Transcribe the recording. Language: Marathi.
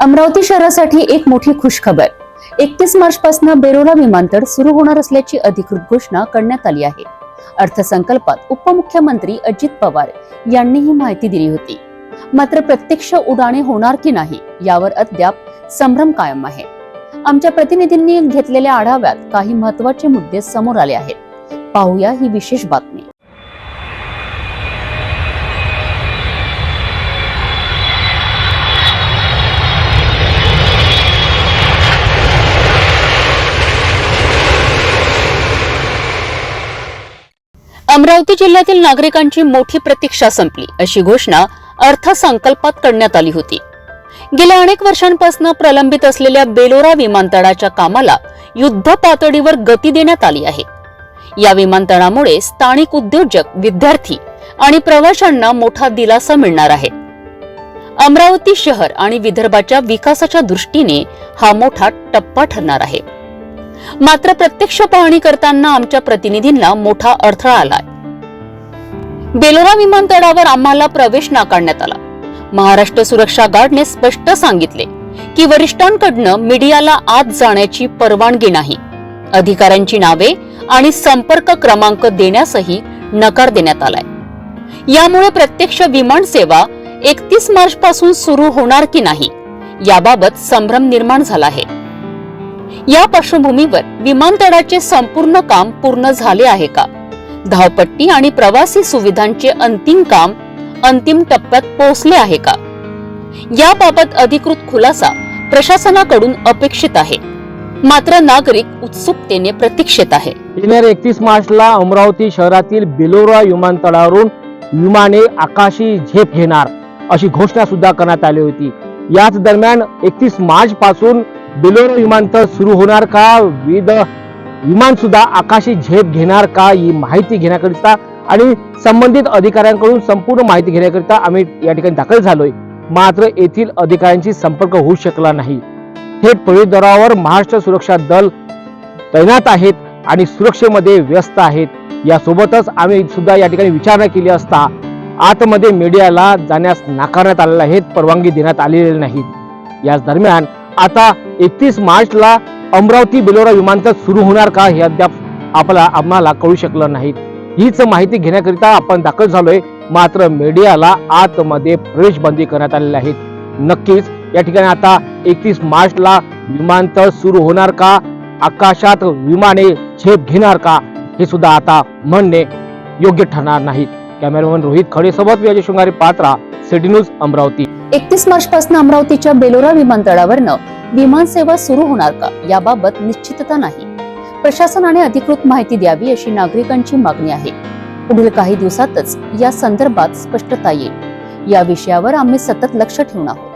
अमरावती शहरासाठी एक मोठी खुशखबर. एकतीस मार्च पासून बेरोला विमानतळ सुरू होणार असल्याची अधिकृत घोषणा करण्यात आली आहे. अर्थसंकल्पात उपमुख्यमंत्री अजित पवार यांनी ही माहिती दिली होती. मात्र प्रत्यक्ष उडाणे होणार की नाही यावर अद्याप संभ्रम कायम आहे. आमच्या प्रतिनिधींनी घेतलेल्या आढाव्यात काही महत्त्वाचे मुद्दे समोर आले आहेत. पाहूया ही विशेष बातमी. अमरावती जिल्ह्यातील नागरिकांची मोठी प्रतीक्षा संपली अशी घोषणा अर्थसंकल्पात करण्यात आली होती. गेल्या अनेक वर्षांपासून प्रलंबित असलेल्या बेलोरा विमानतळाच्या कामाला युद्ध पातळीवर गती देण्यात आली आहे. या विमानतळामुळे स्थानिक उद्योजक विद्यार्थी आणि प्रवाशांना मोठा दिलासा मिळणार आहे. अमरावती शहर आणि विदर्भाच्या विकासाच्या दृष्टीने हा मोठा टप्पा ठरणार आहे. मात्र प्रत्यक्ष पाहणी करताना आमच्या प्रतिनिधींना मोठा अडथळा आलाय. बेलोरा विमानतळावर आम्हाला प्रवेश नाकारण्यात आला. महाराष्ट्र सुरक्षा गार्डने स्पष्ट सांगितले की वरिष्ठांकडनं मीडियाला आत जाण्याची परवानगी नाही. अधिकाऱ्यांची नावे आणि संपर्क क्रमांक देण्यासही नकार देण्यात आलाय. यामुळे प्रत्यक्ष विमान सेवा एकतीस मार्च पासून सुरू होणार की नाही याबाबत संभ्रम निर्माण झाला आहे. या पार्श्वभूमीवर विमानतळाचे संपूर्ण काम पूर्ण झाले आहे का? धावपट्टी आणि प्रवासी सुविधांचे अंतिम काम अंतिम टप्प्यात पोहोचले आहे का? याबाबत अधिकृत खुलासा प्रशासनाकडून अपेक्षित आहे. मात्र नागरिक उत्सुकतेने प्रतीक्षेत आहे. येणाऱ्या एकतीस मार्चला अमरावती शहरातील बिलोरा विमानतळावरून विमाने आकाशी झेप घेणार अशी घोषणा सुद्धा करण्यात आली होती. याच दरम्यान एकतीस मार्च पासून बेलोरा विमानतळ सुरू होणार का? विविध विमान सुद्धा आकाशी झेप घेणार का? ही माहिती घेण्याकरिता आणि संबंधित अधिकाऱ्यांकडून संपूर्ण माहिती घेण्याकरिता आम्ही या ठिकाणी दाखल झालोय. मात्र येथील अधिकाऱ्यांशी संपर्क होऊ शकला नाही. थेट प्रवेशद्वारावर महाराष्ट्र सुरक्षा दल तैनात आहेत आणि सुरक्षेमध्ये व्यस्त आहेत. यासोबतच आम्ही सुद्धा या ठिकाणी विचारणा केली असता आतमध्ये मीडियाला जाण्यास नाकारण्यात आलेला आहेत परवानगी देण्यात आलेली नाही याच दरम्यान आता एकतीस मार्चला अमरावती बेलोरा विमानतळ सुरू होणार का हे अद्याप आपला आम्हाला कळू शकलं नाही. हीच माहिती घेण्याकरिता आपण दाखल झालोय. मात्र मीडियाला आतमध्ये प्रवेश बंदी करण्यात आलेली आहे. नक्कीच या ठिकाणी आता एकतीस मार्चला विमानतळ सुरू होणार का? आकाशात विमाने झेप घेणार का? हे सुद्धा आता म्हणणे योग्य ठरणार नाही. कॅमेरामॅन रोहित खडे सोबत विजय शृंगारी पात्रा सिटी न्यूज अमरावती. एकतीस मार्च पासून अमरावतीच्या बेलोरा विमानतळावरनं विमान सेवा सुरू होणार का याबाबत निश्चितता नाही. प्रशासनाने अधिकृत माहिती द्यावी अशी नागरिकांची मागणी आहे. पुढील काही दिवसातच या संदर्भात स्पष्टता येईल. या विषयावर आम्ही सतत लक्ष ठेवून आहोत.